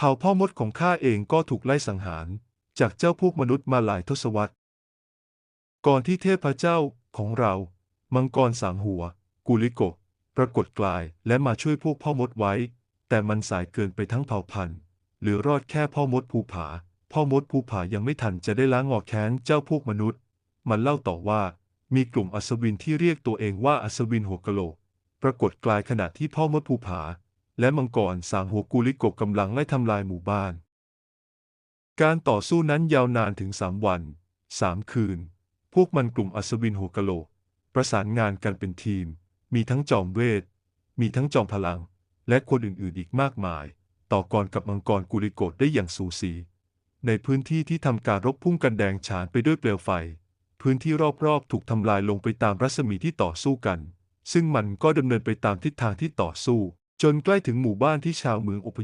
เผ่าพ่อมดของข้าเองก็ถูกไล่สังหาร จากเจ้าพวกมนุษย์มาหลายทศวรรษ ก่อนที่เทพเจ้าของเรา มังกรสามหัว กุลิโกะปรากฏกลายและมาช่วยพวกพ่อมดไว้ แต่มันสายเกินไปทั้งเผ่าพันธุ์หลือรอดแค่พ่อมดภูผา พ่อมดภูผายังไม่ทันจะได้ล้างออกแค้นเจ้าพวกมนุษย์ มันเล่าต่อว่า มีกลุ่มอัศวินที่เรียกตัวเองว่าอัศวินหัวกะโหลก ปรากฏกลายขณะที่พ่อมดภูผา และมังกรสางหัวกุลิโกกำลังไล่ทำลายหมู่บ้าน การต่อสู้นั้นยาวนานถึงสามวันสามคืน พวกมันกลุ่มอัศวินหัวกะโหลก ประสานงานกันเป็นทีม มีทั้งจอมเวท มีทั้งจอมพลัง และคนอื่นๆอีกมากมาย ต่อกรกับมังกรกุลิโกได้อย่างสูสี ในพื้นที่ที่ทำการรบพุ่งกันแดงฉานไปด้วยเปลวไฟ พื้นที่รอบๆ ถูกทำลายลงไปตามรัศมีที่ต่อสู้กัน ซึ่งมันก็ดำเนินไปตามทิศทางที่ต่อสู้ จนใกล้ถึงหมู่บ้านที่ชาวเมืองอพ